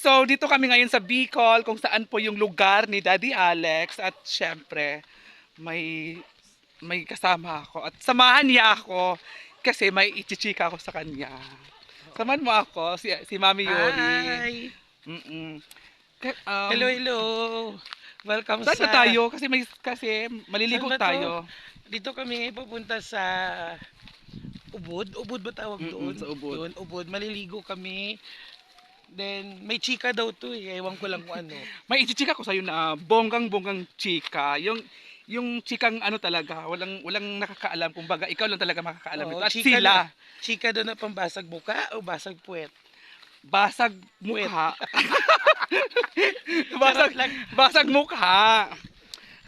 So, dito kami ngayon sa Bicol, kung saan po yung lugar ni Daddy Alex. At syempre, may, may kasama ako. At samahan niya ako kasi may ichichika ako sa kanya. Samahan mo ako, si, si Mami Yori. Hi! Mm-mm. Ka- um, hello, hello! Welcome Saan sa... ba tayo? Kasi may kasi maliligo Saan to? tayo. Dito kami ngayon pupunta sa Ubud. Ubud ba tawag Mm-mm, doon? sa Ubud. Doon, Ubud. Maliligo kami. Then, may chika daw to eh. Ewan ko lang kung ano. May ichichika ko sa'yo na bonggang-bonggang chika. Yung yung chikang ano talaga, walang walang nakakaalam. Kumbaga, ikaw lang talaga makakaalam Oo, nito. At chika sila, na- Chika daw na pambasag buka o basag puwet. basag mukha. Basag, basag mukha.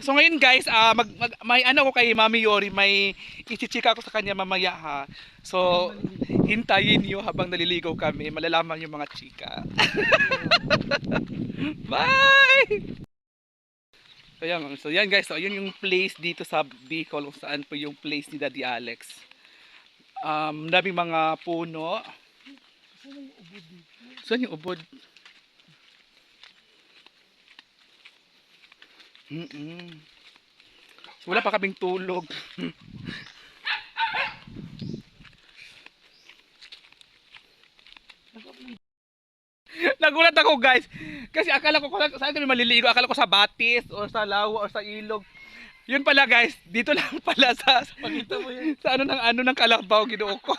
So ngayon guys, ah mag, mag- may ano ko kay Mami Yori, may ichichika ko sa kanya mamaya ha. So, hintayin niyo habang naliligaw kami, malalaman yung mga chika. Bye! So yan, so yan guys, so yun yung place dito sa Bicol kung saan po yung place ni Daddy Alex. Um, daming mga puno. Saan yung ubod? Mm Wala pa kaming tulog. Nagulat ako guys. Kasi akala ko saan kami maliligo. Akala ko sa batis or sa lawa or sa ilog. Yun pala guys, dito lang pala sa Pakita mo yan. sa ano ng ano ng kalabaw ginoo ko.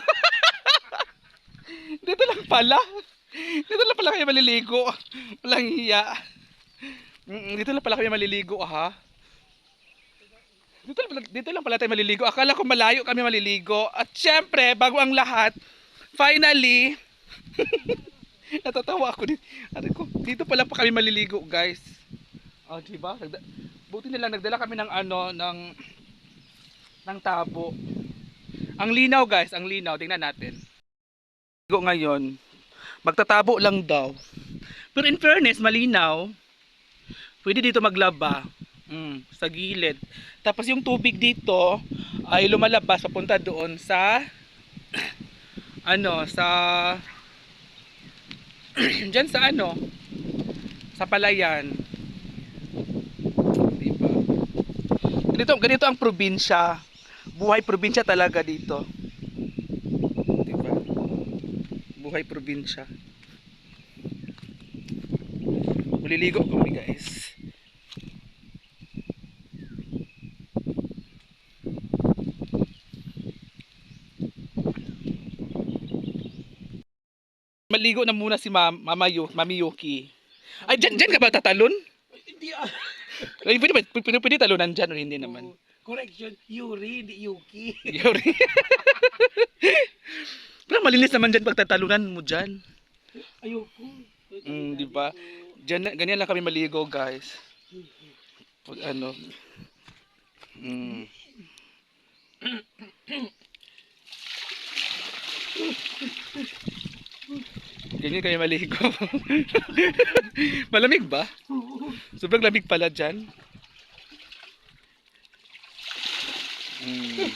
dito lang pala. Dito lang pala kayo maliligo. Walang hiya. Dito lang pala kayo maliligo ha. Dito lang, pala, dito lang pala tayo maliligo. Akala ko malayo kami maliligo. At syempre, bago ang lahat, finally, natatawa ako dito. Aray ko, dito pala pa kami maliligo, guys. Oh, di ba? Buti na lang nagdala kami ng ano, ng ng tabo. Ang linaw, guys, ang linaw. Tingnan natin. Ngayon. Magtatabo lang daw. Pero in fairness, malinaw. Pwede dito maglaba. Mm, sa gilid. Tapos yung tubig dito ay lumalabas papunta doon sa ano, sa Diyan sa ano? Sa palayan. Diba? Ganito, ganito ang probinsya. Buhay probinsya talaga dito. Diba? Buhay probinsya. Muliligo kami guys. Maligo na muna si Ma- Mama Yu, Mami Yuki. Ay, dyan, dyan ka ba tatalon? Hindi ah. Ay, pwede, ba, pwede, pwede talunan dyan o hindi naman? Oh, Correction, Yuri, di Yuki. Yuri. Pero malinis naman dyan pag tatalunan mo dyan. Ayoko. Mm, di ba? Dyan, na- ganyan lang kami maligo, guys. Pag ano. Mm. Ganyan kayo maligo. Malamig ba? Sobrang lamig pala dyan. Mm.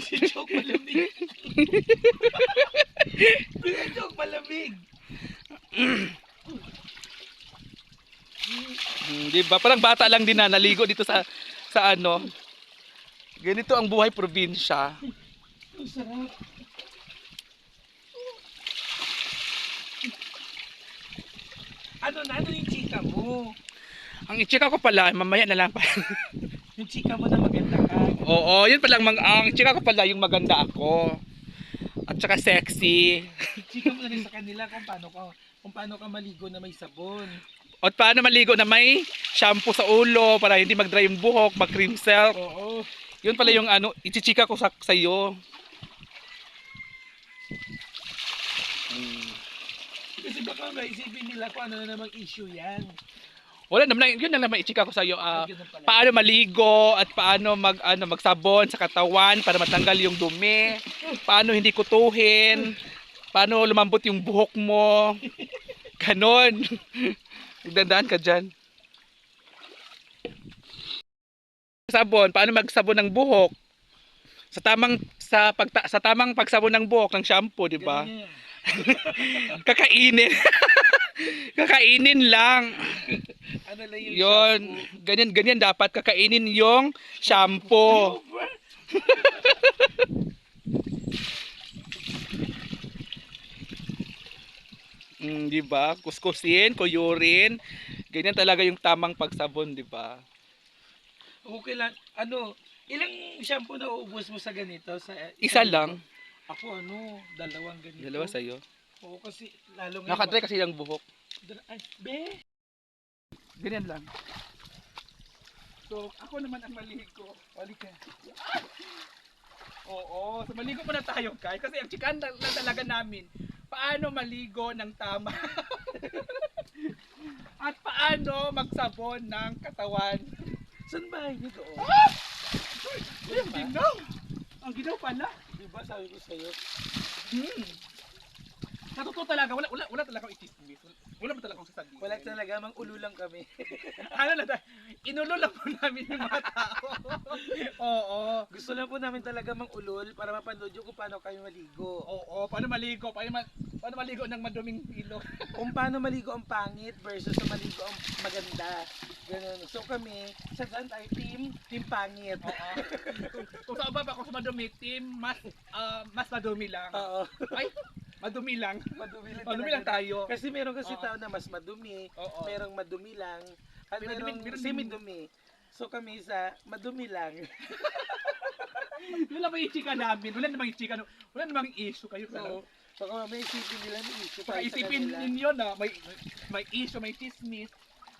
Si Joke malamig. si Joke malamig. Mm, di ba? Parang bata lang din na naligo dito sa sa ano. Ganito ang buhay probinsya. Ang sarap. Ano na? Ano yung chika mo? Ang i-check ko pala, mamaya na lang pa. Yung chika mo na maganda ka. Oo, yun pala ang, ang check ko pala yung maganda ako. At saka sexy. Chika mo na rin sa kanila kung paano ka kung paano ka maligo na may sabon. At paano maligo na may shampoo sa ulo para hindi mag-dry yung buhok, mag-cream silk. Oo. Yun pala yung ano, ichichika ko sa sa'yo. Mm. Kasi baka maisipin nila kung ano na namang issue yan. Wala naman, yun lang naman ichika ko sa'yo. ah, Ay, ganun pala. paano maligo at paano mag ano magsabon sa katawan para matanggal yung dumi, paano hindi kutuhin, paano lumambot yung buhok mo. Ganon. Magdandaan ka diyan. Sabon, paano magsabon ng buhok? Sa tamang sa pagta, sa tamang pagsabon ng buhok ng shampoo, di ba? Ganun yan. Kakainin. Kakainin lang. Ano lang yung Yon, ganyan ganyan dapat kakainin yung shampoo. Mm, 'di ba? Kuskusin, kuyurin. Ganyan talaga yung tamang pagsabon, 'di ba? Okay lang. Ano, ilang shampoo na uubos mo sa ganito? Sa Isa lang. Ako ano, dalawang ganito. Dalawa sa iyo. Oo, kasi lalo ngayon. Nakadry kasi yung buhok. Dala- Ay, be. Ganyan lang. So, ako naman ang maligo. Wali ka. Oo, so maligo muna tayo guys. Kasi ang chikan na, na talaga namin, paano maligo ng tama. At paano magsabon ng katawan. Saan ba yun doon? Ang ginaw! Ang ginaw pala. Diba sabi ko sa'yo? Hmm. Sa totoo talaga, wala, wala, wala talaga itismis. Wala ba talaga akong sasabihin? Wala talaga, mang ulo lang kami. ano na, ta- inulo lang po namin yung mga tao. Oo. Gusto lang po namin talaga mang ulol para mapanood yung kung paano kayo maligo. Oo, paano maligo? Paano, ma- paano maligo ng maduming ilog? Kung paano maligo ang pangit versus sa maligo ang maganda. Ganun. So kami, sa saan tayo? Team? Team pangit. Oo. kung, kung sa baba, kung sa madumi, team, mas, ah, mas madumi lang. Oo. Ay, madumi lang. madumi lang, Madumi lang tayo. Kasi meron kasi Oo. tao na mas madumi, Oo. merong madumi lang, at Meron merong din- meron din- semi-dumi. So kami sa madumi lang. Yun lang ba yung chika namin? Wala namang chika, wala namang issue kayo. So, So, baka may isipin nila may issue tayo sa isipin kanila. ninyo na may, may issue, may chismis.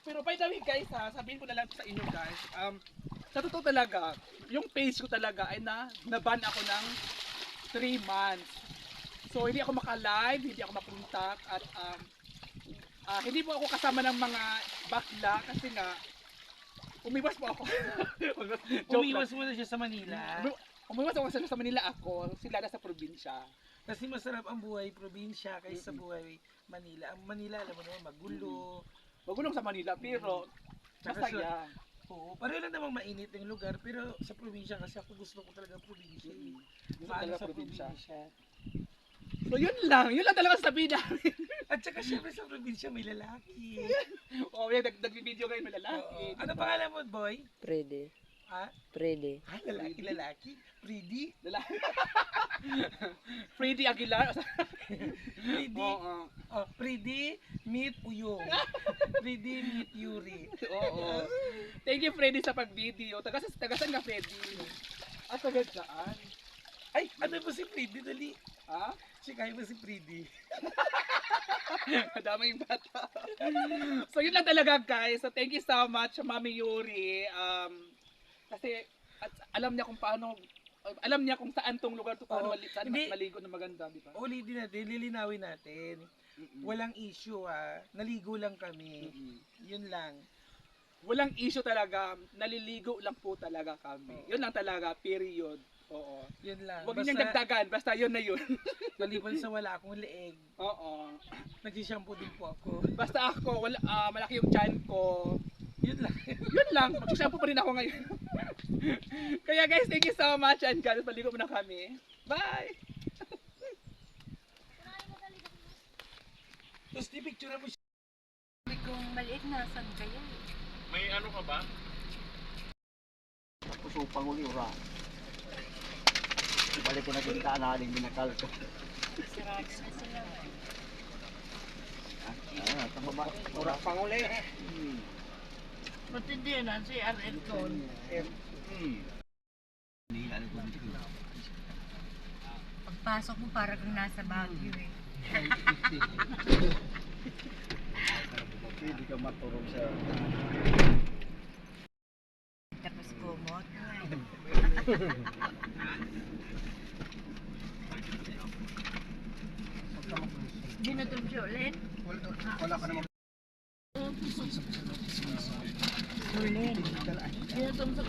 Pero by the way guys ha, sabihin ko na lang sa inyo guys, um, sa totoo talaga, yung page ko talaga ay na, naban ako ng 3 months. So hindi ako maka-live, hindi ako makontak at um, ah, hindi po ako kasama ng mga bakla kasi nga umiwas po ako. Umiwas lang. muna siya sa Manila. Umi- Umiwas ako sa, sa Manila ako, sila nasa probinsya. Kasi masarap ang buhay probinsya kaysa sa Mm-mm. buhay Manila. Ang Manila, alam mo naman, magulo. Magulong sa Manila pero Tsaka masaya. Oo, pareho lang namang mainit yung lugar, pero sa probinsya kasi ako gusto ko talaga probinsya. eh. Gusto talaga sa probinsya. probinsya. So yun lang, yun lang talaga sabihin namin. At saka syempre sa probinsya may lalaki. Oo, oh, yan, nag- nag-video kayo may Oo. lalaki. Ano pangalan mo, boy? Prede. Ha? Prede. Ah, lalaki, lalaki. Pretty. Lalaki. Freddy Aguilar. Pretty. Oo. Oh, Pretty, meet Uyong. Pretty, meet Yuri. Oo. Thank you Freddy sa pag-video. Taga taga saan ka Freddy? Ah, taga saan? Ay, ano ba si Pretty? Dali. Ha? Si kaya ba si Pretty? Madami yung bata. so yun lang talaga guys. So thank you so much Mami Yuri. Um, kasi at alam niya kung paano alam niya kung saan tong lugar to paano Oo. mali, saan Hindi. maligo na maganda, di ba? Uli din natin, lilinawin natin. Mm-mm. Walang issue ha. Naligo lang kami. Mm-mm. Yun lang. Walang issue talaga. Naliligo lang po talaga kami. Oo. Yun lang talaga, period. Oo. Yun lang. Huwag niyang dagdagan, basta yun na yun. maliban sa wala akong leeg, Oo. nagsishampoo din po ako. Basta ako, wala, ah, malaki yung chan ko. Yun lang. Yun lang, magsashampoo pa rin ako ngayon. Kaya guys, thank you so much and guys, maligo muna kami. Bye! Tapos di picture mo siya. Sabi kong maliit na, saan kayo? May ano ka ba? Kusupang uli ura. Balik ko na kita na aling binakal ko. Sarado na sila. Ah, tama ba? Ura pang uli. Hmm. Matindi ang si RL ko. Hmm. Nila ko dito. Pagpasok mo, parang kang nasa Baguio eh. Hindi ka maturong sa Tapos kumot. Ginutog siya ulit. wala ka naman. Sa puti. Colombo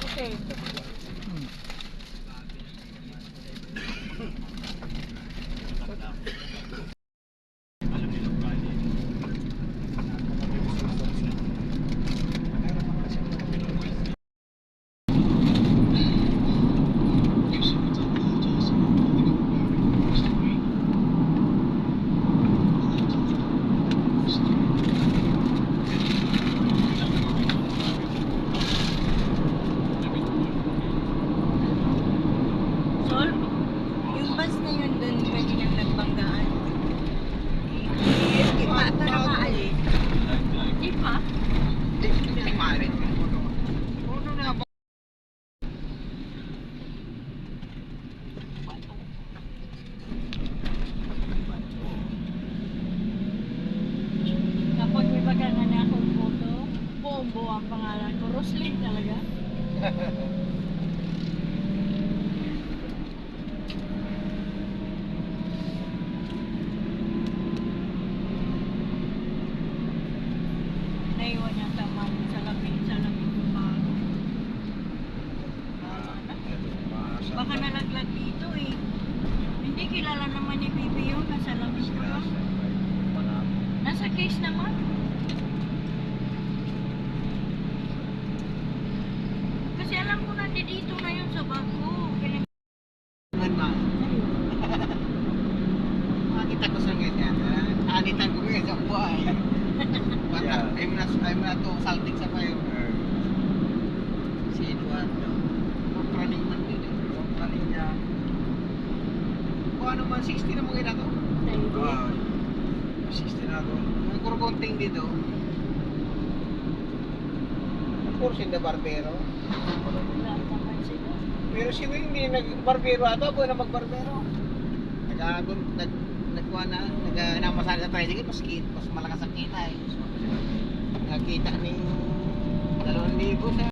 Naiwan niya sa mami sa labing sa labing bago. Baka nalaglag dito eh. Hindi kilala naman ni Bibi yun. Nasa labing ko lang. Nasa case naman. Kasi alam ko nandito na yun sa bag ko. Kailan Makita ko sa ganyan. ah, Anitan ko ngayon sa. Bata, I'm not, I'm not to salting sa kayo. Si Eduardo. Running man din eh. Running niya. Kung ano man, 60 na mga ina to. Ah, 60 na to. May kurkonting dito. Of course, in the barbero. Pero si Wing hindi nagbarbero ato, ako na magbarbero. Nag-agon, nag nagkuha na, nag-namasal sa tricycle, mas, mas malakas ang kita eh. Nakita ni dalawang libo sa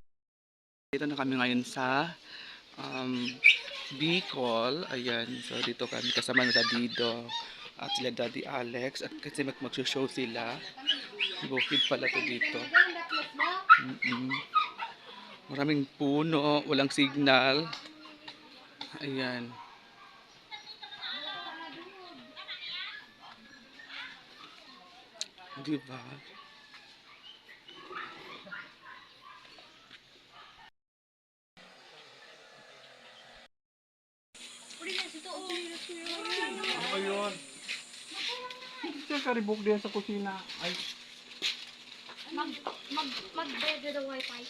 Dito na kami ngayon sa um, Bicol. Ayan, so dito kami kasama na sa Dido at sila Daddy Alex at kasi mag show sila. Bukid pala to dito. Mm-mm. Maraming puno, walang signal. Ayan. Di Ano yun? Siya karibok din sa kusina. Ay, Mag, mag, mag-bed the wifi.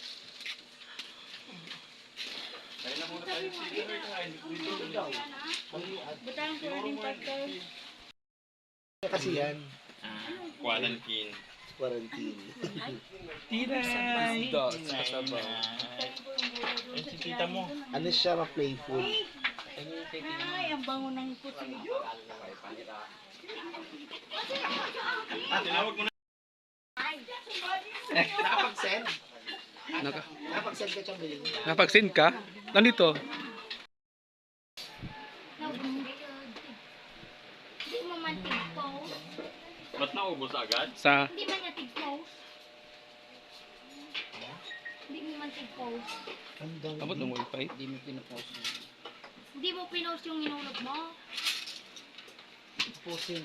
Butahan ko na rin partner. kasi yan. Quarantine. Quarantine. Tinay! Si tita mo. Ano siya ma-playful? Ay, ang bango ng puti. Tinawag mo na. Nakapag-send? Naka, Nakapag-send ka siyang bilhin? napag-send ka? Nandito. Ba't naubos agad? Sa Hindi man niya tig-post. Hindi mo man tig-post. abot ng wifi. Hindi mo pinapost. Hindi mo pinost yung inulog mo. Posting.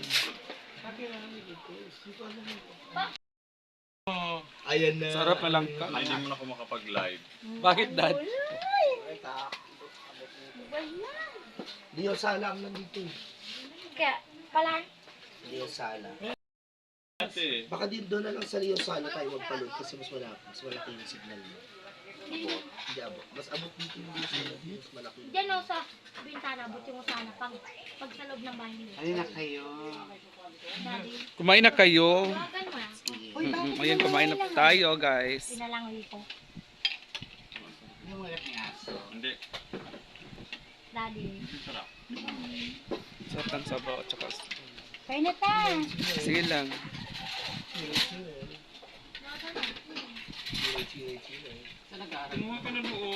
Ayan na. Sarap na lang ka. Hindi mo na ako makapag-live. Bakit dad? Leo Sala ang nandito. eh. Kaya, pala, Leo Sala. Baka din doon na lang sa Leo Sala tayo magpaload kasi mas malaki, mas malaki yung signal mo. Hindi abot. Mas abot dito yung. Mas malaki. dyan o sa bintana, buti mo sana pag, pag sa loob ng bahay niyo. Ayun na kayo. Daddy, Kumain na kayo. tawagan mo na. Mm-mm. Ayan, kumain na tayo guys. Pinalangoy ko. Yung mga aso. hindi. Daddy. Sarap. Sarap ng sabaw at saka... Kain na ta. Sige lang. Chile, chile. Kumuha ka na doon.